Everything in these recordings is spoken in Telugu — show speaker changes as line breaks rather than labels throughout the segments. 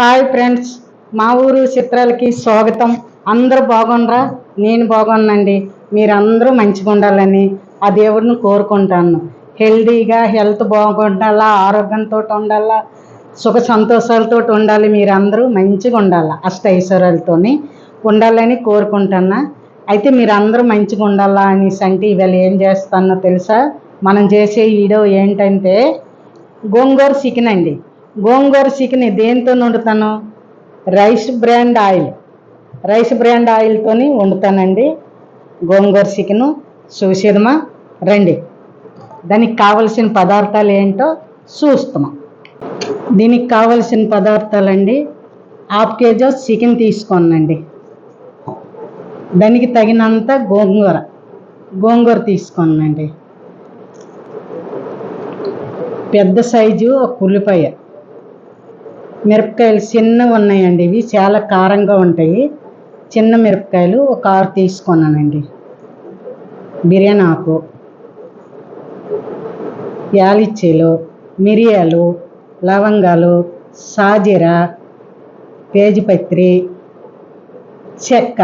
హాయ్ ఫ్రెండ్స్ మా ఊరు చిత్రాలకి స్వాగతం. అందరూ బాగుండ్రా? నేను బాగున్నానండి. మీరందరూ మంచిగా ఉండాలని ఆ దేవుడిని కోరుకుంటాను. హెల్దీగా హెల్త్ బాగుండాలా ఆరోగ్యంతో ఉండాలా సుఖ సంతోషాలతో ఉండాలి మీరందరూ మంచిగా ఉండాలా అష్ట ఐశ్వర్యాలతోని ఉండాలని కోరుకుంటున్నా. అయితే మీరందరూ మంచిగా ఉండాలా అనేసి అంటే ఇవాళ ఏం చేస్తానో తెలుసా? మనం చేసే వీడియో ఏంటంటే గోంగూర చికెన్ అండి. గోంగూర చికెన్ దేంతో వండుతాను? Rice bran oil. Rice bran ఆయిల్తోని వండుతానండి. గోంగూర చికెను చూసేదమా రండి. దానికి కావలసిన పదార్థాలు ఏంటో చూస్తామా దీనికి కావలసిన పదార్థాలండి. హాఫ్ కేజీ చికెన్ తీసుకోనండి. దానికి తగినంత గోంగూర. గోంగూర తీసుకోనండి. పెద్ద సైజు ఒక ఉల్లిపాయ. మిరపకాయలు చిన్నవి ఉన్నాయండి. ఇవి చాలా కారంగా ఉంటాయి. చిన్న మిరపకాయలు ఒక ఆరు తీసుకున్నానండి. బిర్యానీ ఆకు యాలిచ్చీలు మిరియాలు లవంగాలు సాజీర పేజిపత్రి చెక్క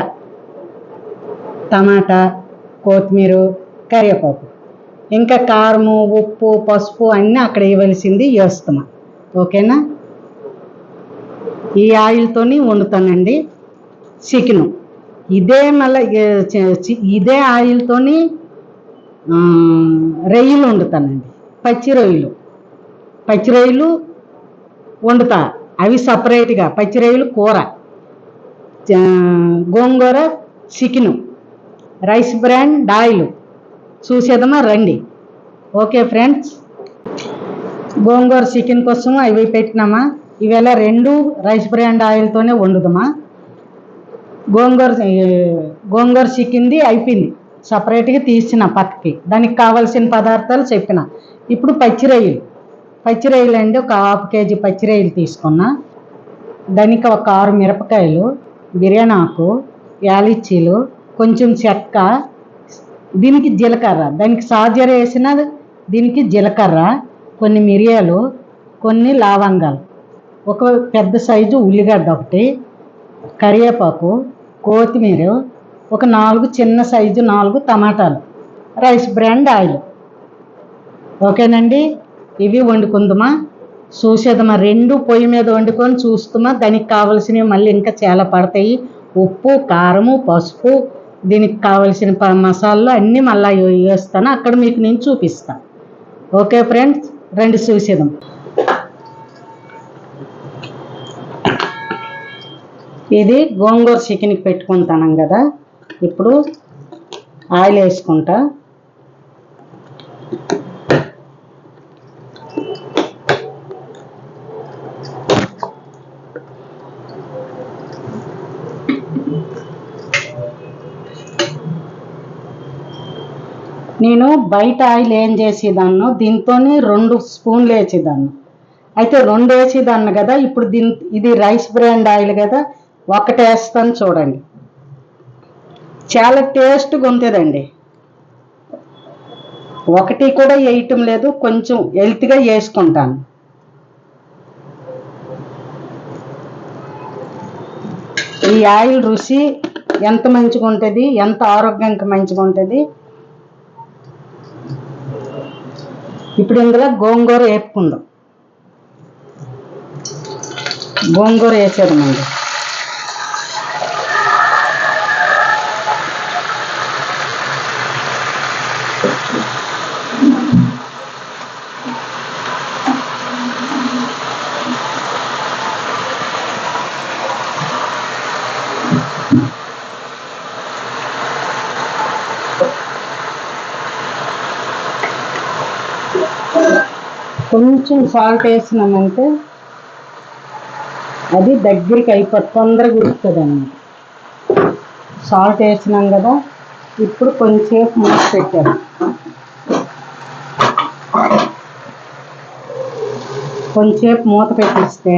టమాటా కొత్తిమీర కరివేపాకు. ఇంకా కారము ఉప్పు పసుపు అన్నీ అక్కడ వేయవలసింది వేస్తాము ఓకేనా? ఈ ఆయిల్తోని వండుతానండి చికెను. ఇదే మళ్ళీ ఇదే ఆయిల్తోని రొయ్యలు వండుతానండి. పచ్చి రొయ్యలు. పచ్చి రొయ్యలు వండుతా. అవి సపరేట్గా పచ్చి రొయ్యలు కూర. Gongura chicken. Rice bran oil చూసేదమా రండి. Okay friends. గోంగూర చికెన్ కోసం అవి పెట్టినామా? ఇవేళ రెండు రైస్ బ్రాండ్ ఆయిల్తోనే వండుదామా గోంగూర గోంగూర చికెన్ది అయిపోయింది. సపరేట్గా తీసిన పక్కకి. దానికి కావాల్సిన పదార్థాలు చెప్పిన. ఇప్పుడు పచ్చిరొయ్యలు. పచ్చిరొయ్యలు అండి ఒక హాఫ్ కేజీ పచ్చిరొయ్యలు తీసుకున్నా. దానికి ఒక ఆరు మిరపకాయలు బిర్యానీ ఆకు యాలిచ్చీలు కొంచెం చెక్క దీనికి జీలకర్ర. దానికి సాజర వేసిన దీనికి జీలకర్ర కొన్ని మిరియాలు కొన్ని లవంగాలు. ఒక పెద్ద సైజు ఉల్లిగడ్డ ఒకటి కరివేపాకు కొత్తిమీర ఒక నాలుగు చిన్న సైజు నాలుగు టమాటాలు రైస్ బ్రాండ్ ఆయిల్. ఓకేనండి? ఇవి వండుకుందామా? చూసేదమ్మా రెండు పొయ్యి మీద వండుకొని చూస్తామా? దానికి కావలసినవి మళ్ళీ ఇంకా చాలా పడతాయి. ఉప్పు కారము పసుపు దీనికి కావలసిన ప- మసాలాలు అన్నీ మళ్ళీ వేస్తాను అక్కడ మీకు నేను చూపిస్తాను ఓకే ఫ్రెండ్స్? రెండు చూసేదాం ఇది గోంగూర చికెన్కి పెట్టుకుంటాను కదా. ఇప్పుడు ఆయిల్ వేసుకుంటా. నేను బయట ఆయిల్ ఏం చేసేదాన్ని దీంతోనే రెండు స్పూన్లు వేసేదాన్ని. అయితే రెండు వేసేదాన్ని కదా ఇప్పుడు దీని ఇది రైస్ బ్రాండ్ ఆయిల్ కదా ఒకటి వేస్తాను చూడండి. చాలా టేస్ట్గా ఉంటుందండి. ఒకటి కూడా వేయటం లేదు కొంచెం హెల్త్గా వేసుకుంటాను. ఈ ఆయిల్ రుచి ఎంత మంచిగా ఉంటుంది ఎంత ఆరోగ్యానికి మంచిగా ఉంటుంది. ఇప్పుడు ఇందులో గోంగూర వేపుకుందాం. గోంగూర వేసేదమండి కొంచెం సాల్ట్ వేసినామంటే అది దగ్గరికి అయిపోతుంది తొందరగా ఉడుకుతుంది అన్నమాట సాల్ట్ వేసినాం కదా ఇప్పుడు కొంచెంసేపు మూత పెట్టాను కొంచెంసేపు మూత పెట్టిస్తే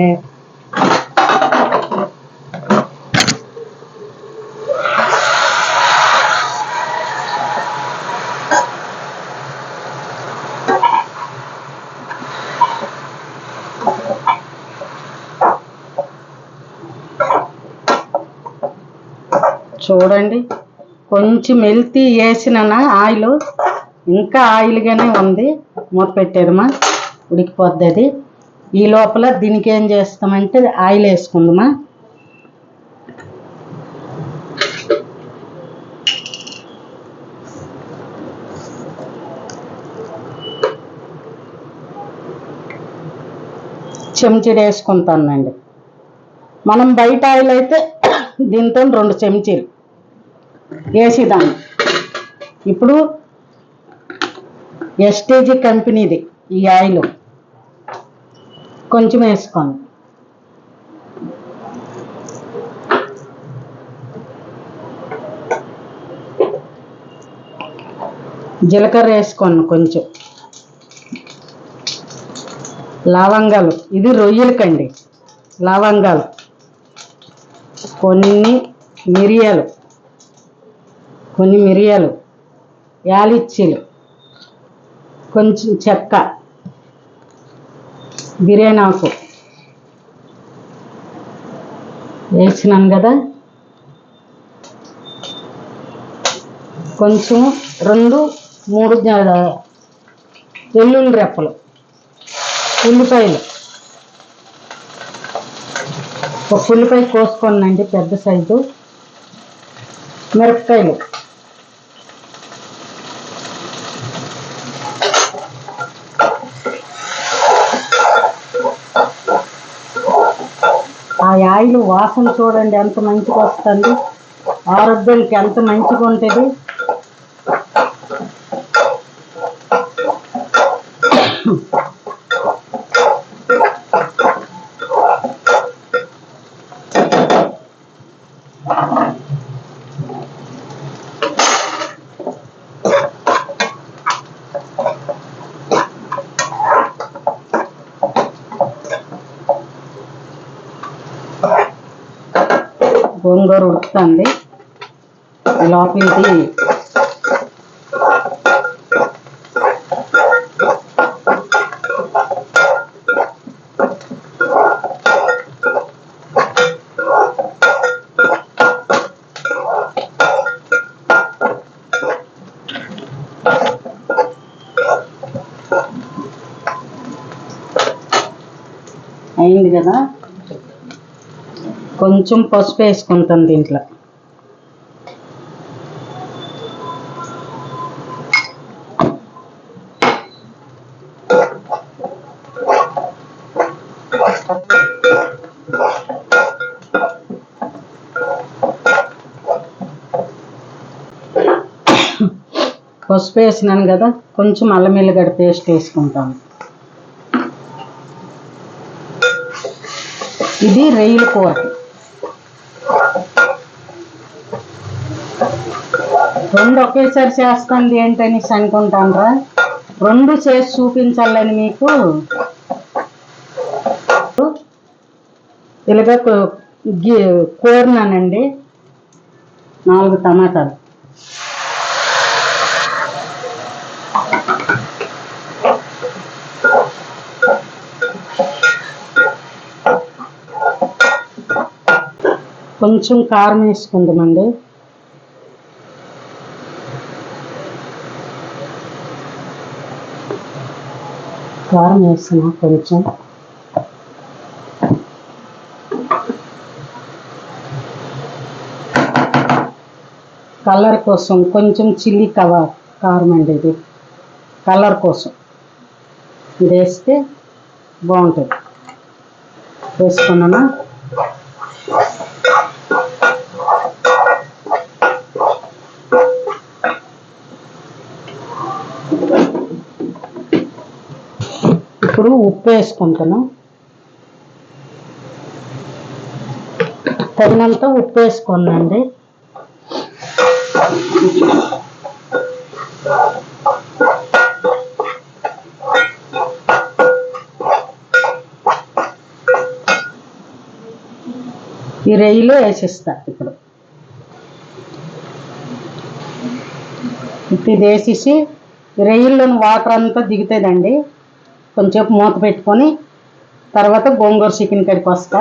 చూడండి. కొంచెం మెల్తి వేసిన ఆయిల్? ఇంకా ఆయిల్గానే ఉంది. మూత పెట్టేదమ్మా. ఉడికిపోద్ది అది ఈ లోపల దీనికి ఏం చేస్తామంటే ఆయిల్ వేసుకుందమ్మా. చెంచీడు వేసుకుంటానండి. మనం బయట ఆయిల్ అయితే దీంతో రెండు చెంచీలు. వేసేదాన్ని ఇప్పుడు ఎస్టేజీ కంపెనీది ఈ ఆయిల్ కొంచెం వేసుకోండి. జీలకర్ర వేసుకోండి కొంచెం. లవంగాలు ఇది రొయ్యలకండి. లవంగాలు కొన్ని మిరియాలు. కొన్ని మిరియాలు యాలిచ్చీలు కొంచెం చెక్క బిర్యానీ ఆకు. వేసినాను కదా? కొంచెం రెండు మూడు వెల్లుల్లి రెప్పలు ఉల్లిపాయలు. ఒక ఉల్లిపాయ కోసుకోనండి పెద్ద సైజు. మిరపకాయలు. ఆయిల్ వాసన చూడండి ఎంత మంచిగా వస్తుంది. ఆరోగ్యానికి ఎంత మంచిగా ఉంటుంది గోంగూర ఉడుకుతుంది. లోపలిది అయింది కదా. కొంచెం పసుపు వేసుకుంటాను దీంట్లో. పసుపు వేసినాను కదా కొంచెం అల్లం ఎల్లిగడ్డ పేస్ట్ వేసుకుంటాను. ఇది రొయ్యల కూర. రెండు ఒకేసారి చేస్తుంది ఏంటని అనుకుంటానరా. రెండు చేసి చూపించాలని మీకు ఇలాగ కూ- కూరనానండి. నాలుగు టమాటాలు. కొంచెం కారం వేసుకుందామండి. కారం వేస్తున్నా కొంచెం. కలర్ కోసం కొంచెం చిల్లీ కవర్ కారం అండి ఇది. కలర్ కోసం. ఇది వేస్తే బాగుంటుంది. వేసుకున్నానా? ఇప్పుడు ఉప్పు వేసుకుంటాను తగినంత ఉప్పు వేసుకోనండి. ఈ రొయ్యలు వేసిస్తా ఇప్పుడు. ఇప్పుడు ఇది వేసేసి ఈ వాటర్ అంతా దిగుతుందండి. కొంచెంసేపు మూత పెట్టుకొని తర్వాత గోంగూర చికెన్ కడికి వస్తా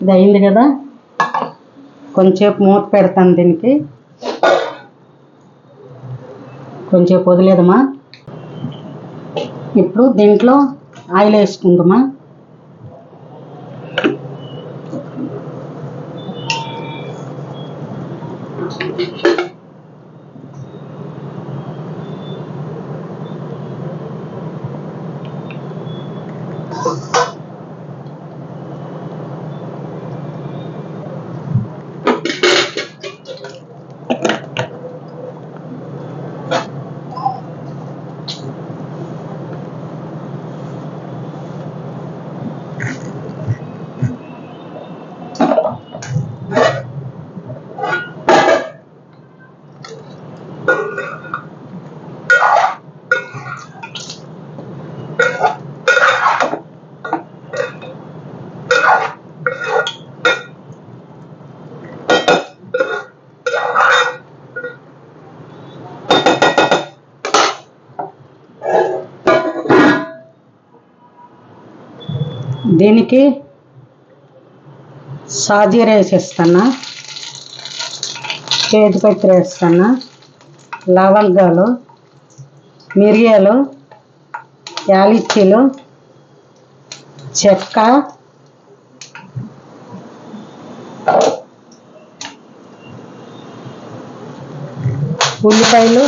ఇది అయింది కదా? కొంచెంసేపు మూత పెడతాను దీనికి. కొంచెంసేపు వదిలేదమ్మా ఇప్పుడు దీంట్లో ఆయిల్ వేసుకుందామా? దీనికి? సాజీర వేసేస్తాను చేతిపత్రి వేస్తాను లవంగాలు మిరియాలు యాలిచ్చీలు చెక్క ఉల్లిపాయలు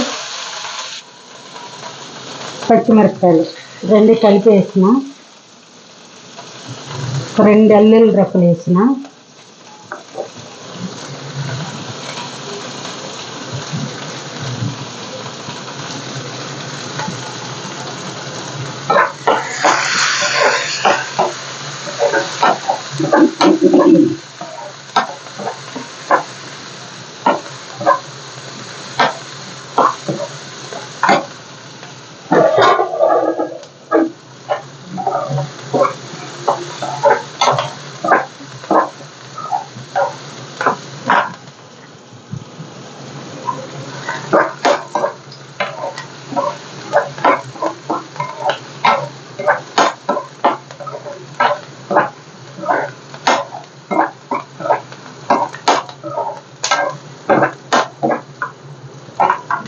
పచ్చిమిరపకాయలు. రెండు కలిపి వేసినా ఒక రెండు అల్లుల్లి రెప్పలు వేసిన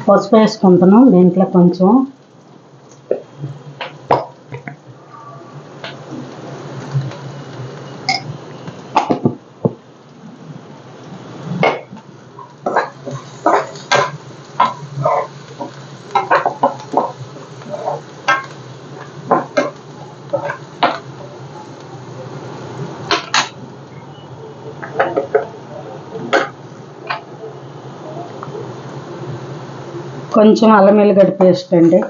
పసుపు వేసుకుంటున్నాం దీంట్లో కొంచెం కొంచెం అల్లం వెల్లిగడ్డ పేస్ట్ అండి.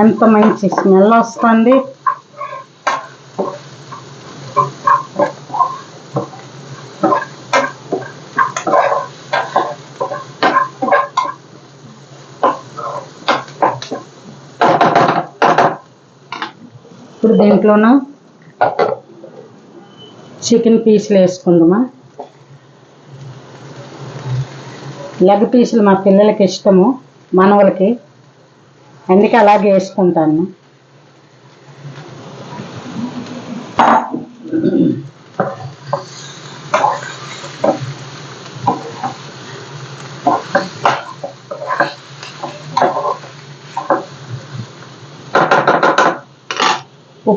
ఎంత మంచి స్మెల్ వస్తుంది. దీంట్లోనూ? చికెన్ పీసులు వేసుకుందామా? లెగ్ పీసులు మా పిల్లలకి ఇష్టము మనవలకి. అందుకే అలాగే వేసుకుంటాను.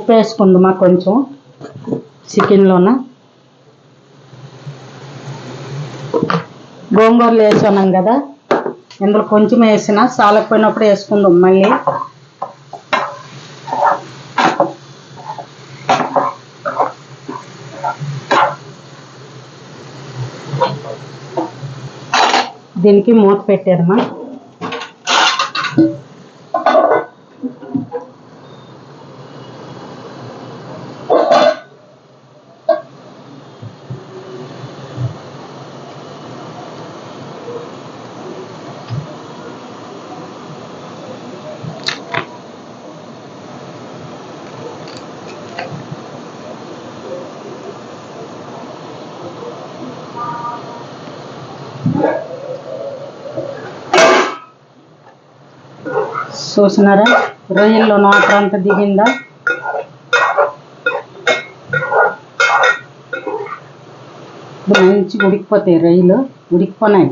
పసుపు వేసుకుందామా కొంచెం? చికెన్లోన? గోంగూరలు వేసుకున్నాం కదా? ఇందులో కొంచెం వేసిన సాలకపోయినప్పుడు వేసుకుందాం మళ్ళీ. దీనికి మూత పెట్టారమ్మా చూసినారా? రొయ్యల్లో వాటర్ అంతా దిగిందా? ఇప్పుడు మంచిగా ఉడికిపోతాయి రొయ్యలు. ఉడికిపోనాయి.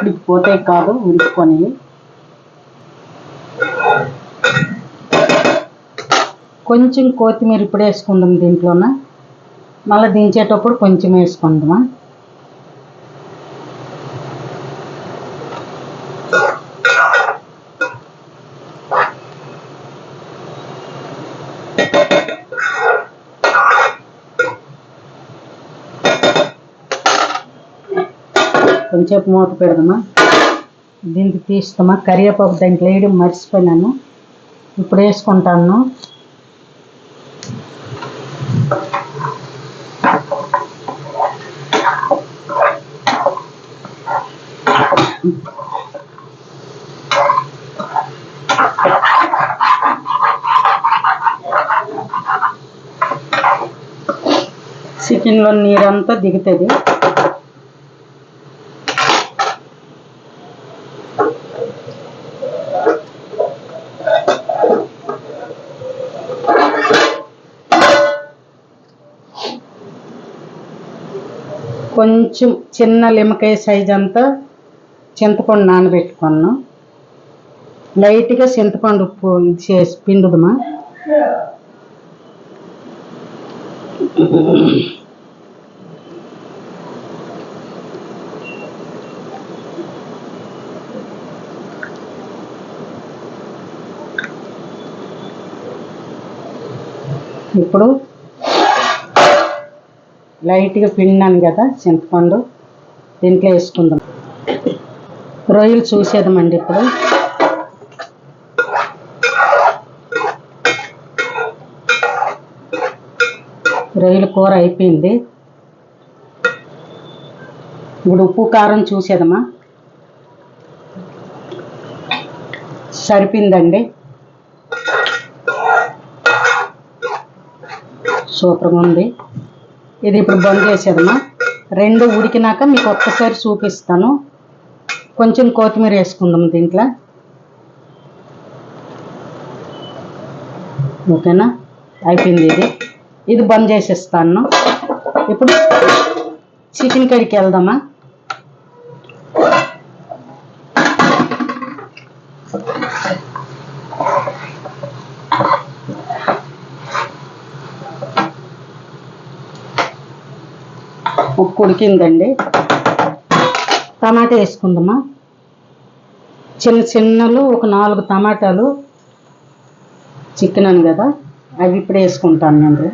ఉడికిపోతాయి కాదు ఉడికిపోనాయి. కొంచెం కొత్తిమీర ఇప్పుడు వేసుకుందాం దీంట్లోన? మళ్ళీ దించేటప్పుడు కొంచెం వేసుకుందామా? కొంచెం మూత పెడదామా? దీనికి తీస్తామా? కరివేపాకు దాంట్లో వేయడం మర్చిపోయినాను. ఇప్పుడు వేసుకుంటాను. చికెన్లో నీరంతా దిగుతుంది. కొంచెం చిన్న లిమకాయ సైజ్ అంతా చింతపండు నానబెట్టుకున్నాను లైట్గా చింతపండు ఉప్పు చేసి పిండుదమా. ఇప్పుడు లైట్గా పిండినాను కదా చింతపండు. దీంట్లో వేసుకుందాం. రొయ్యలు చూసేదమండి ఇప్పుడు. రొయ్యల కూర అయిపోయింది. ఇప్పుడు ఉప్పు కారం చూసేదమ్మా సరిపోయిందండి. సూపర్గా ఉంది. ఇది ఇప్పుడు బంద్ చేసేదమ్మా. రెండు ఉడికినాక మీకు ఒక్కసారి చూపిస్తాను. కొంచెం కొత్తిమీర వేసుకుందాం దీంట్లో. ఓకేనా? అయిపోయింది ఇది. ఇది బంద్ చేసేస్తాను. ఇప్పుడు చికెన్ కడికి వెళ్దామా? ఉప్పు ఉడికిందండి. టమాటా వేసుకుందామా? చిన్న చిన్నలు ఒక నాలుగు టమాటాలు చికెన్ అని కదా అవి ఇప్పుడు వేసుకుంటాను నేను.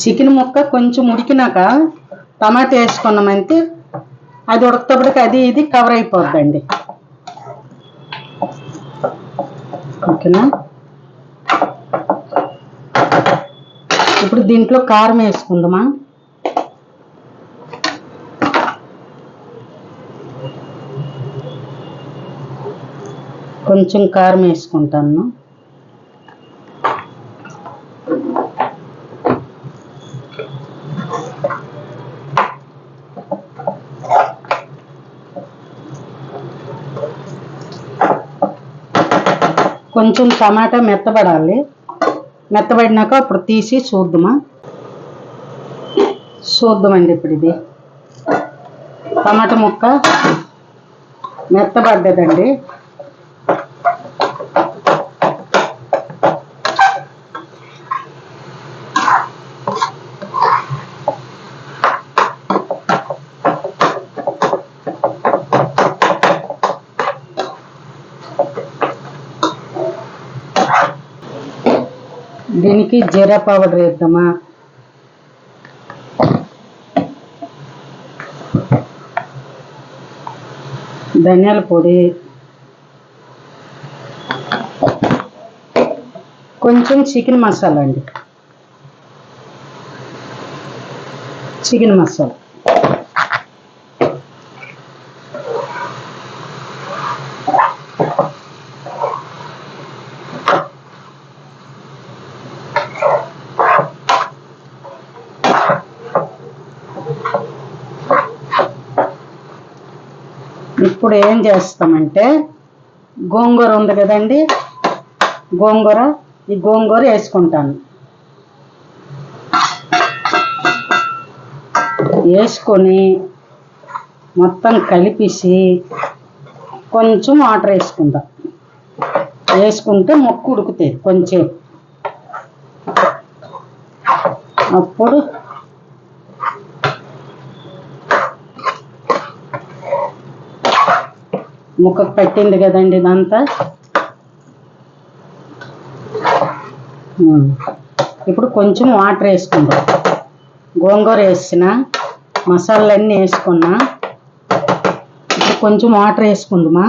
చికెన్ ముక్క కొంచెం ఉడికినాక టమాటా వేసుకున్నామంటే అది ఉడకటప్పటికి అది ఇది కవర్ అయిపోద్దండి. ఓకేనా? ఇప్పుడు దీంట్లో కారం వేసుకుందామా? కొంచెం కారం వేసుకుంటాను. కొంచెం టమాటా మెత్తబడాలి మెత్తబడినాక అప్పుడు తీసి చూద్దామా? చూద్దామండి ఇప్పుడు ఇది. టమాటా ముక్క మెత్తబడ్డదండి. దీనికి జీరా పౌడర్ వేద్దామా? ధనియాల పొడి. కొంచెం చికెన్ మసాలా అండి. చికెన్ మసాలా. ఇప్పుడు ఏం చేస్తామంటే గోంగూర ఉంది కదండి గోంగూర ఈ గోంగూర వేసుకుంటాను. వేసుకొని మొత్తం కలిపేసి కొంచెం వాటర్ వేసుకుందాం. వేసుకుంటే మొక్కు ఉడుకుతుంది కొంచెం. అప్పుడు ముక్కకు పట్టింది కదండి ఇదంతా. ఇప్పుడు కొంచెం వాటర్ వేసుకుందాం. గోంగూర వేసిన మసాలాలన్నీ వేసుకున్నా. ఇప్పుడు కొంచెం వాటర్ వేసుకుందామా?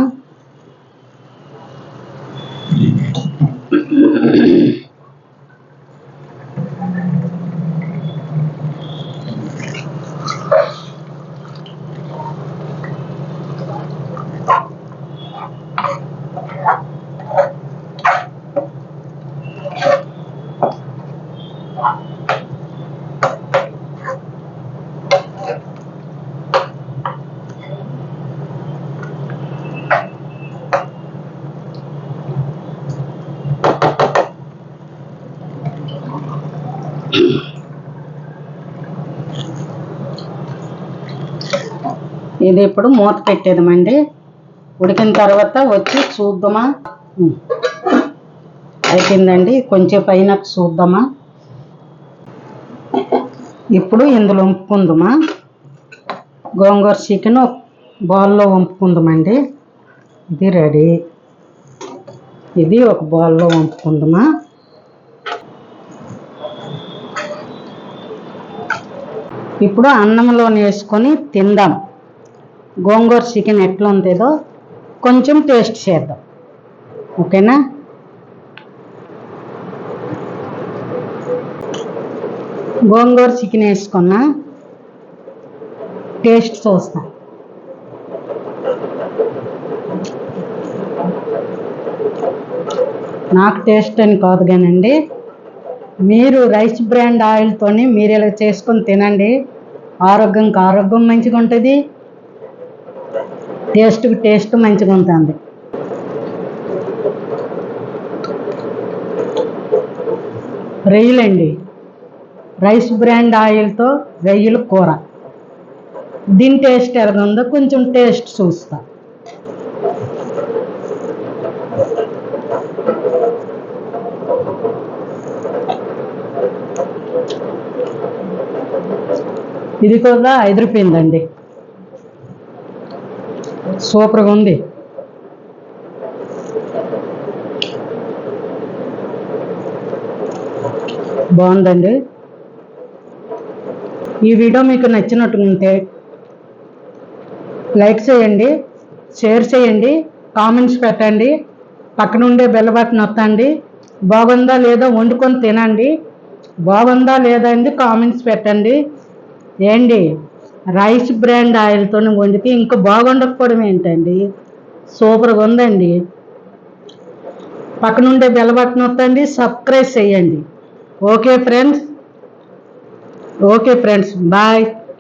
ఇది ఇప్పుడు మూత పెట్టేదమండి ఉడికిన తర్వాత వచ్చి చూద్దామా? అయిపోయిందండి. కొంచెం పైన చూద్దామా? ఇప్పుడు ఇందులో వంపుకుందామా గోంగూర చికెన్ బౌల్లో వంపుకుందామండి ఇది రెడీ. ఇది ఒక బౌల్లో వంపుకుందామా ఇప్పుడు అన్నంలో వేసుకొని తిందాం. గోంగూర చికెన్ ఎట్లా ఉంటుందో కొంచెం టేస్ట్ చేద్దాం. ఓకేనా? గోంగూర చికెన్ వేసుకున్నా టేస్ట్ చూస్తా. నాకు టేస్ట్ అని కాదు కానండి మీరు రైస్ బ్రాండ్ ఆయిల్తోని మీరు ఇలా చేసుకొని తినండి ఆరోగ్యంకి ఆరోగ్యం మంచిగా ఉంటుంది టేస్ట్కి టేస్ట్ మంచిగా ఉంటుంది. రొయ్యలండి. రైస్ బ్రాండ్ ఆయిల్తో రొయ్యల కూర. దీని టేస్ట్ ఎలా ఉందో కొంచెం టేస్ట్ చూస్తా. ఇది కూడా ఎదిరిపోయిందండి సూపర్గా ఉంది. బాగుందండి. ఈ వీడియో మీకు నచ్చినట్టుంటే లైక్ చేయండి షేర్ చేయండి కామెంట్స్ పెట్టండి పక్కనుండే బెల్ బటన్ నొత్తండి బాగుందా లేదా వండుకొని తినండి. బాగుందా లేదా అండి కామెంట్స్ పెట్టండి. ఏండి? రైస్ బ్రాండ్ ఆయిల్తో వండితే ఇంకా బాగుండకపోవడం ఏంటండి? సూపర్గా ఉందండి. పక్కనుండే బెల్ బటన్ వస్తండి సబ్స్క్రైబ్ చేయండి. Okay friends. Okay friends. Bye.